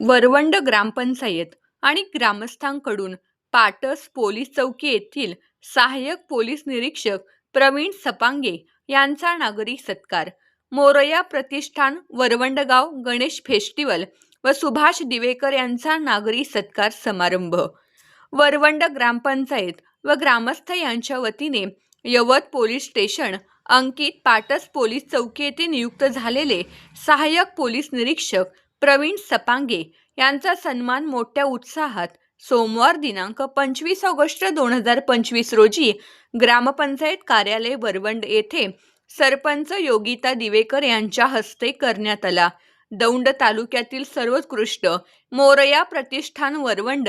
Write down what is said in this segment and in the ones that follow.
वरवंड ग्रामपंचायत आणि ग्रामस्थांकडून पाटस पोलीस चौकी येथील सहाय्यक पोलीस निरीक्षक प्रवीण सपांगे यांचा नागरी सत्कार. मोरया प्रतिष्ठान वरवंडगाव गणेश फेस्टिवल व सुभाष दिवेकर यांचा नागरी सत्कार समारंभ. वरवंड ग्रामपंचायत व ग्रामस्थ यांच्या वतीने यवत पोलीस स्टेशन अंकित पाटस पोलीस चौकी येथे नियुक्त झालेले सहाय्यक पोलीस निरीक्षक प्रवीण सपांगे यांचा सन्मान मोठ्या उत्साहात सोमवार दिनांक पंचवीस ऑगस्ट दोन हजार पंचवीस रोजी ग्रामपंचायत कार्यालय वरवंड येथे सरपंच योगिता दिवेकर यांच्या हस्ते करण्यात आला. दौंड तालुक्यातील सर्वोत्कृष्ट मोरया प्रतिष्ठान वरवंड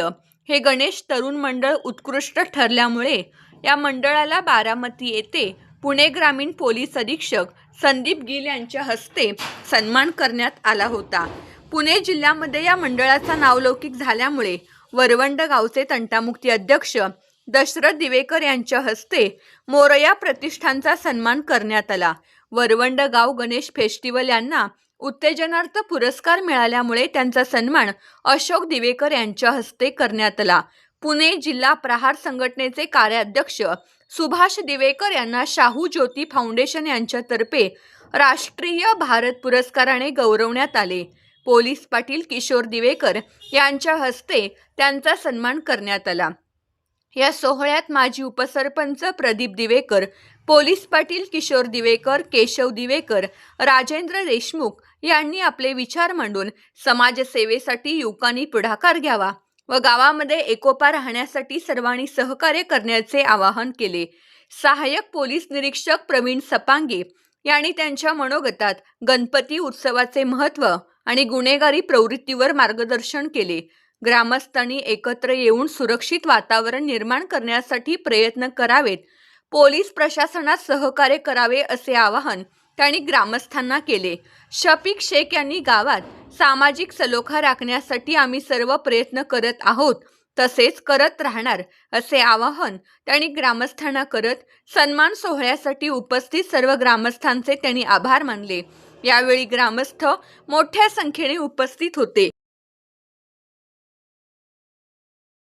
हे गणेश तरुण मंडळ उत्कृष्ट ठरल्यामुळे या मंडळाला बारामती येथे पुणे ग्रामीण पोलीस अधीक्षक संदीप गिल यांच्या हस्ते सन्मान करण्यात आला होता. पुणे जिल्ह्यामध्ये या मंडळाचा नावलौकिक झाल्यामुळे वरवंड गावचे तंटामुक्ती अध्यक्ष दशरथ दिवेकर यांच्या हस्ते मोरया प्रतिष्ठानचा सन्मान करण्यात आला. वरवंड गाव गणेश फेस्टिवल यांना उत्तेजनार्थ पुरस्कार मिळाल्यामुळे त्यांचा सन्मान अशोक दिवेकर यांच्या हस्ते करण्यात आला. पुणे जिल्हा प्रहार संघटनेचे कार्याध्यक्ष सुभाष दिवेकर यांना शाहू ज्योती फाउंडेशन यांच्यातर्फे राष्ट्रीय भारत पुरस्काराने गौरवण्यात आले. पोलीस पाटील किशोर दिवेकर यांच्या हस्ते त्यांचा सन्मान करण्यात आला. या सोहळ्यात माजी उपसरपंच प्रदीप दिवेकर पोलीस पाटील किशोर दिवेकर केशव दिवेकर राजेंद्र देशमुख यांनी आपले विचार मांडून समाजसेवेसाठी युवकांनी पुढाकार घ्यावा व गावामध्ये एकोपा राहण्यासाठी सर्वांनी सहकार्य करण्याचे आवाहन केले. सहाय्यक पोलीस निरीक्षक प्रवीण सपांगे यांनी त्यांच्या मनोगतात गणपती उत्सवाचे महत्त्व आणि गुन्हेगारी प्रवृत्तीवर मार्गदर्शन केले. ग्रामस्थांनी एकत्र येऊन सुरक्षित वातावरण निर्माण करण्यासाठी प्रयत्न करावेत. पोलीस प्रशासनात सहकार्य करावे असे आवाहन त्यांनी ग्रामस्थांना केले. शफीक शेख यांनी गावात सामाजिक सलोखा राखण्यासाठी आम्ही सर्व प्रयत्न करत आहोत. तसेच करत राहणार असे आवाहन त्यांनी ग्रामस्थांना करत सन्मान सोहळ्यासाठी उपस्थित सर्व ग्रामस्थांचे त्यांनी आभार मानले. यावेळी ग्रामस्थ मोठ्या संख्येने उपस्थित होते.